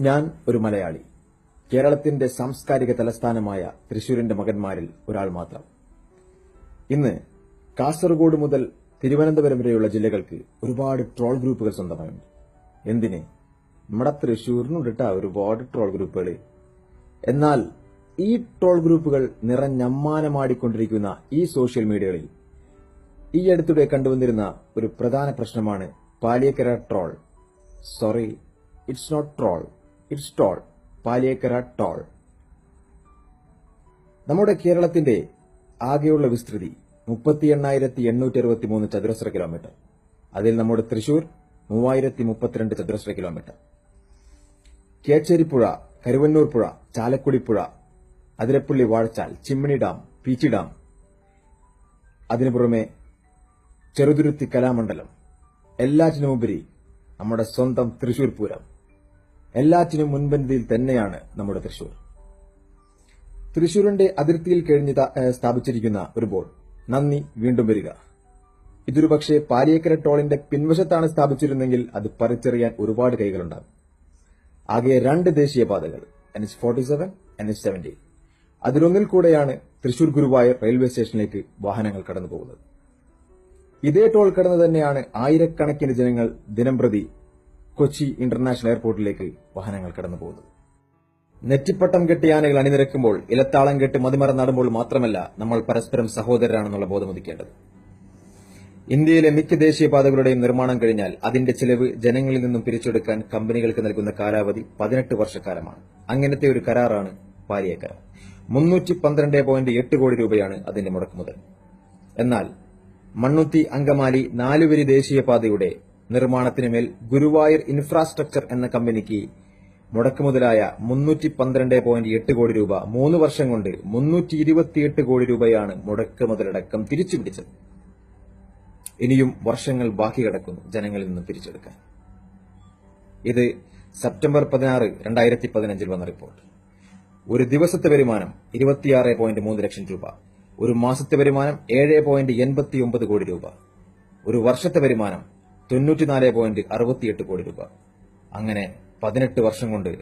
ഞാൻ ഒരു മലയാളി. കേരളത്തിന്റെ സാംസ്കാരിക തലസ്ഥാനമായ തൃശൂരിന്റെ മകന്മാരിൽ ഒരാൾ മാത്രം. ഇന്ന് കാസർഗോഡ് മുതൽ തിരുവനന്തപുരം വരെയുള്ള ജില്ലകൾക്ക് ഒരുപാട് ട്രോൾ ഗ്രൂപ്പുകൾ സ്വന്തമായുണ്ട്. എന്തിന്? നമ്മുടെ തൃശൂരിനുണ്ടിട്ട ഒരുപാട് ട്രോൾ ഗ്രൂപ്പുകൾ എന്നാൽ ഈ ട്രോൾ ഗ്രൂപ്പുകൾ നിറഞ്ഞമ്മാനമാടിക്കൊണ്ടിരിക്കുന്ന ഈ സോഷ്യൽ മീഡിയകളിൽ ഈ അടുത്തിടെ കണ്ടുവന്നിരുന്ന ഒരു പ്രധാന പ്രശ്നമാണ് Paliyakkara troll. Sorry it's not troll. It's toll Paliyekkara toll നമ്മുടെ കേരളത്തിന്റെ ആകെയുള്ള വിസ്തൃതി മുപ്പത്തി എണ്ണായിരത്തി എണ്ണൂറ്റി അറുപത്തി മൂന്ന് ചതുരശ്ര കിലോമീറ്റർ അതിൽ നമ്മുടെ തൃശൂർ മൂവായിരത്തി മുപ്പത്തിരണ്ട് ചതുരശ്ര കിലോമീറ്റർ കേച്ചേരിപ്പുഴ കരുവന്നൂർ പുഴ ചാലക്കുടിപ്പുഴ അതിരപ്പള്ളി വാഴച്ചാൽ ചിമ്മിണി ഡാം പീച്ചി ഡാം അതിനു പുറമെ ചെറുതുരുത്തി കലാമണ്ഡലം. എല്ലാറ്റിനുമുപരി നമ്മുടെ സ്വന്തം തൃശൂർ പൂരം. എല്ലാറ്റിനും മുൻപന്തിയിൽ തന്നെയാണ് നമ്മുടെ തൃശൂർ. തൃശൂരിന്റെ അതിർത്തിയിൽ കഴിഞ്ഞ് സ്ഥാപിച്ചിരിക്കുന്ന ഒരു ബോർഡ്. നന്ദി വീണ്ടും വരിക. ഇതൊരു പക്ഷേ പാലിയേക്കര ടോളിന്റെ പിൻവശത്താണ് സ്ഥാപിച്ചിരുന്നെങ്കിൽ അത് പറിച്ചെറിയാൻ ഒരുപാട് കൈകളുണ്ടാകും. ആകെ രണ്ട് ദേശീയപാതകൾ N H forty seven N H seventy അതിലൊന്നിൽ കൂടെയാണ് തൃശൂർ ഗുരുവായൂർ റെയിൽവേ സ്റ്റേഷനിലേക്ക് വാഹനങ്ങൾ കടന്നുപോകുന്നത്. ഇതേ ടോൾ കടന്ന് തന്നെയാണ് ആയിരക്കണക്കിന് ജനങ്ങൾ ദിനംപ്രതി കൊച്ചി ഇന്റർനാഷണൽ എയർപോർട്ടിലേക്ക് വാഹനങ്ങൾ കടന്നു പോകുന്നത് നെറ്റിപ്പട്ടം കെട്ടിയ ആനകൾ അണിനിരക്കുമ്പോൾ ഇലത്താളം കെട്ട് നടുമ്പോൾ മാത്രമല്ല നമ്മൾ പരസ്പരം സഹോദരരാണെന്നുള്ള ബോധമുദിക്കേണ്ടത് ഇന്ത്യയിലെ മിക്ക ദേശീയപാതകളുടെയും നിർമ്മാണം കഴിഞ്ഞാൽ അതിന്റെ ചിലവ് ജനങ്ങളിൽ നിന്നും പിരിച്ചെടുക്കാൻ കമ്പനികൾക്ക് നൽകുന്ന കാലാവധി പതിനെട്ട് വർഷക്കാലമാണ്. അങ്ങനത്തെ ഒരു കരാറാണ് പാലിയേക്കര മുന്നൂറ്റി പന്ത്രണ്ട് പോയിന്റ് എട്ട് കോടി രൂപയാണ് അതിന്റെ മുടക്കുമുതൽ എന്നാൽ മണ്ണുത്തി അങ്കമാലി നാലുവരി ദേശീയപാതയുടെ നിർമ്മാണത്തിന് മേൽ ഗുരുവായൂർ ഇൻഫ്രാസ്ട്രക്ചർ എന്ന കമ്പനിക്ക് മുടക്കുമുതലായ മുന്നൂറ്റി പന്ത്രണ്ട് പോയിന്റ് എട്ട് കോടി രൂപ മൂന്ന് വർഷം കൊണ്ട് മുന്നൂറ്റി ഇരുപത്തിയെട്ട് കോടി രൂപയാണ് മുടക്കുമുതലടക്കം തിരിച്ചു പിടിച്ചത് ഇനിയും വർഷങ്ങൾ ബാക്കി കിടക്കുന്നു ജനങ്ങളിൽ നിന്ന് പിരിച്ചെടുക്കാൻ. ഇത് സെപ്റ്റംബർ പതിനാറ് രണ്ടായിരത്തി പതിനഞ്ചിൽ വന്ന റിപ്പോർട്ട്. ഒരു ദിവസത്തെ വരുമാനം ഇരുപത്തിയാറ് പോയിന്റ് മൂന്ന് ലക്ഷം രൂപ. ഒരു മാസത്തെ വരുമാനം ഏഴ് പോയിന്റ് എൺപത്തി ഒമ്പത് കോടി രൂപ. ഒരു വർഷത്തെ വരുമാനം തൊണ്ണൂറ്റിനാല് പോയിന്റ് അറുപത്തിയെട്ട് കോടി രൂപ. അങ്ങനെ പതിനെട്ട് വർഷം കൊണ്ട്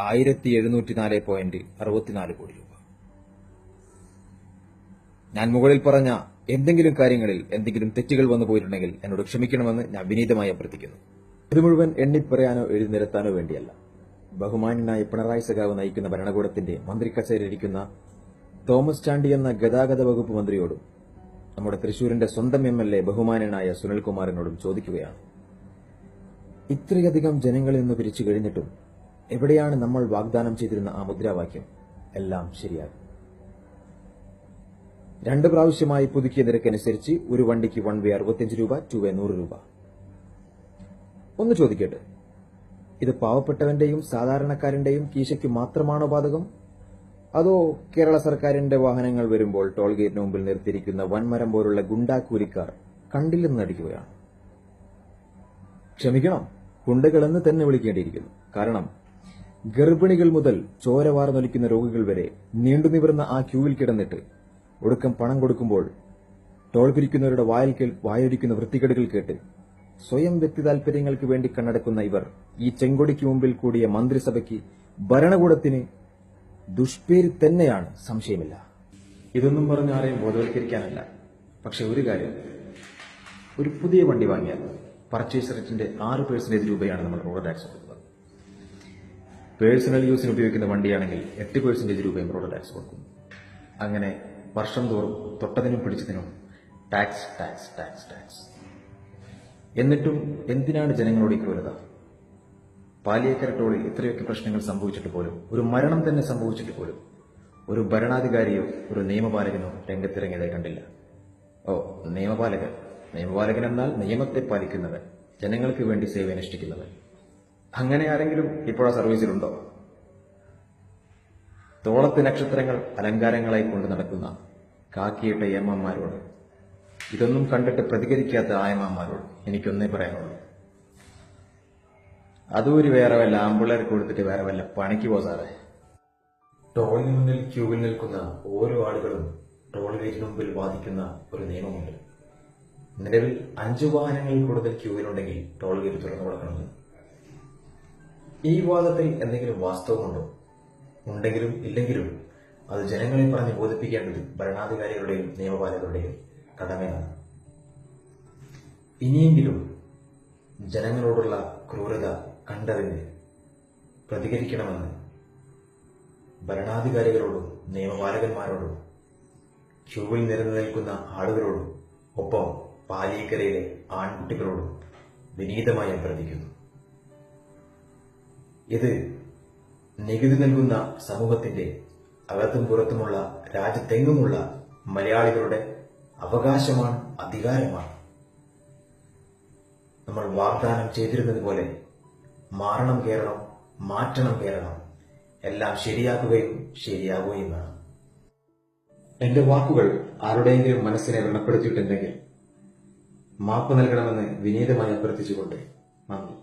ആയിരത്തി എഴുന്നൂറ്റിനാല് പോയിന്റ് അറുപത്തിനാല് കോടി രൂപ. ഞാൻ മുകളിൽ പറഞ്ഞ എന്തെങ്കിലും കാര്യങ്ങളിൽ എന്തെങ്കിലും തെറ്റുകൾ വന്നു പോയിട്ടുണ്ടെങ്കിൽ എന്നോട് ക്ഷമിക്കണമെന്ന് ഞാൻ വിനീതമായി അഭ്യർത്ഥിക്കുന്നു. ഇത് മുഴുവൻ എണ്ണിപ്പറയാനോ എഴുതി നിരത്താനോ വേണ്ടിയല്ല. ബഹുമാനായ പിണറായി സഖാവ് നയിക്കുന്ന ഭരണകൂടത്തിന്റെ മന്ത്രി കച്ചേരിയിരിക്കുന്ന തോമസ് ചാണ്ടി എന്ന ഗതാഗത വകുപ്പ് മന്ത്രിയോടും നമ്മുടെ തൃശൂരിന്റെ സ്വന്തം എം എൽ എ ബഹുമാനനായ സുനിൽകുമാറിനോടും ചോദിക്കുകയാണ്. ഇത്രയധികം ജനങ്ങളിൽ നിന്ന് പിരിച്ചു കഴിഞ്ഞിട്ടും എവിടെയാണ് നമ്മൾ വാഗ്ദാനം ചെയ്തിരുന്ന ആ മുദ്രാവാക്യം? എല്ലാം ശരിയാകും. രണ്ട് പ്രാവശ്യമായി പുതുക്കിയ നിരക്കനുസരിച്ച് ഒരു വണ്ടിക്ക് വൺ വേ അറുപത്തിയഞ്ച് രൂപ ടു വേ നൂറ് രൂപ. ഒന്ന് ചോദിക്കട്ടെ. ഇത് പാവപ്പെട്ടവന്റെയും സാധാരണക്കാരന്റെയും കീശയ്ക്ക് മാത്രമാണോ ബാധകം? അതോ കേരള സർക്കാരിന്റെ വാഹനങ്ങൾ വരുമ്പോൾ ടോൾ ഗേറ്റിന് മുമ്പിൽ നിർത്തിയിരിക്കുന്ന വൻമരം പോലുള്ള ഗുണ്ടാക്കൂലിക്കാർ കണ്ടില്ലെന്ന് നടിക്കുകയാണ്. ക്ഷമിക്കണം ഗുണ്ടകളെന്ന് തന്നെ വിളിക്കേണ്ടിയിരിക്കുന്നു. കാരണം ഗർഭിണികൾ മുതൽ ചോരവാർന്നൊലിക്കുന്ന രോഗികൾ വരെ നീണ്ടു നിവർന്ന ആ ക്യൂവിൽ കിടന്നിട്ട് ഒടുക്കം പണം കൊടുക്കുമ്പോൾ ടോൾ പിരിക്കുന്നവരുടെ വായിൽ വായൊലിക്കുന്ന വൃത്തികേടുകൾ കേട്ട് സ്വയം വ്യക്തി താൽപര്യങ്ങൾക്ക് വേണ്ടി കണ്ണടക്കുന്ന ഇവർ ഈ ചെങ്കൊടിക്ക് മുമ്പിൽ കൂടിയ മന്ത്രിസഭയ്ക്ക് ഭരണകൂടത്തിന് ദുഷ്പേര് തന്നെയാണ് സംശയമില്ല. ഇതൊന്നും പറഞ്ഞ് ആരെയും ബോധവൽക്കരിക്കാനല്ല. പക്ഷെ ഒരു കാര്യം ഒരു പുതിയ വണ്ടി വാങ്ങിയാൽ പർച്ചേസ് റേറ്റിന്റെ ആറ് പേഴ്സന്റേജ് രൂപയാണ് നമ്മൾ റോഡ് ടാക്സ് കൊടുക്കുന്നത്. പേഴ്സണൽ യൂസിന് ഉപയോഗിക്കുന്ന വണ്ടിയാണെങ്കിൽ എട്ട് പേഴ്സന്റേജ് രൂപയും റോഡ് ടാക്സ് കൊടുക്കുന്നു അങ്ങനെ വർഷം തോറും തൊട്ടതിനും പിടിച്ചതിനും ടാക്സ് ടാക്സ് ടാക്സ് ടാക്സ് എന്നിട്ടും എന്തിനാണ് ജനങ്ങളോട് ഈ ക്രൂരത? പാലിയേക്കര ടോളിൽ ഇത്രയൊക്കെ പ്രശ്നങ്ങൾ സംഭവിച്ചിട്ട് പോലും ഒരു മരണം തന്നെ സംഭവിച്ചിട്ട് പോലും ഒരു ഭരണാധികാരിയോ ഒരു നിയമപാലകനോ രംഗത്തിറങ്ങിയതായി കണ്ടില്ല. ഓ നിയമപാലകൻ. നിയമപാലകൻ എന്നാൽ നിയമത്തെ പാലിക്കുന്നവൻ ജനങ്ങൾക്ക് വേണ്ടി സേവനനുഷ്ഠിക്കുന്നവൻ അങ്ങനെ ആരെങ്കിലും ഇപ്പോൾ ആ സർവീസിലുണ്ടോ? തോളത്ത് നക്ഷത്രങ്ങൾ അലങ്കാരങ്ങളായി കൊണ്ട് നടക്കുന്ന കാക്കിയിട്ട ഏമ്മമാരോട് ഇതൊന്നും കണ്ടിട്ട് പ്രതികരിക്കാത്ത ആയമ്മമാരോട് എനിക്കൊന്നേ പറയാനുള്ളൂ. അതൊരു വേറെ വല്ല ആമ്പിള്ളേർക്ക് കൊടുത്തിട്ട് വേറെ വല്ല പണിക്ക് പോ സാറേ. ടോളിന് മുന്നിൽ ക്യൂവിൽ നിൽക്കുന്ന ഓരോ ആളുകളും ടോൾ ഗേറ്റിന് മുമ്പിൽ വാദിക്കുന്ന ഒരു നിയമമുണ്ട്. നിലവിൽ അഞ്ചു വാഹനങ്ങളിൽ കൂടുതൽ ക്യൂവിലുണ്ടെങ്കിൽ ടോൾ ഗേറ്റ് തുറന്നു കൊടുക്കണമെന്ന് ഈ വാദത്തിൽ എന്തെങ്കിലും വാസ്തവമുണ്ടോ? ഉണ്ടെങ്കിലും ഇല്ലെങ്കിലും അത് ജനങ്ങളെ പറഞ്ഞ് ബോധിപ്പിക്കേണ്ടത് ഭരണാധികാരികളുടെയും നിയമപാലകരുടെയും കടമയാണ്. ഇനിയെങ്കിലും ജനങ്ങളോടുള്ള ക്രൂരത കണ്ടറിഞ്ഞ് പ്രതികരിക്കണമെന്ന് ഭരണാധികാരികളോടും നിയമപാലകന്മാരോടും ക്യൂവിൽ നിരന്നു ആളുകളോടും ഒപ്പം പാലിയക്കരയിലെ ആൺകുട്ടികളോടും വിനീതമായി അഭ്യർത്ഥിക്കുന്നു ഇത് നികുതി നൽകുന്ന സമൂഹത്തിന്റെ അകത്തും പുറത്തുമുള്ള രാജ്യത്തെങ്ങുമുള്ള മലയാളികളുടെ അവകാശമാണ് അധികാരമാണ്. നമ്മൾ വാഗ്ദാനം ചെയ്തിരുന്നത് പോലെ മാറണം കേരളം മാറ്റണം കേരളം. എല്ലാം ശരിയാക്കുകയും ശരിയാകുകയും വേണം എന്റെ വാക്കുകൾ ആരുടെയെങ്കിലും മനസ്സിനെ വ്രണപ്പെടുത്തിയിട്ടുണ്ടെങ്കിൽ മാപ്പ് നൽകണമെന്ന് വിനീതമായി അഭ്യർത്ഥിച്ചുകൊണ്ട് നന്ദി.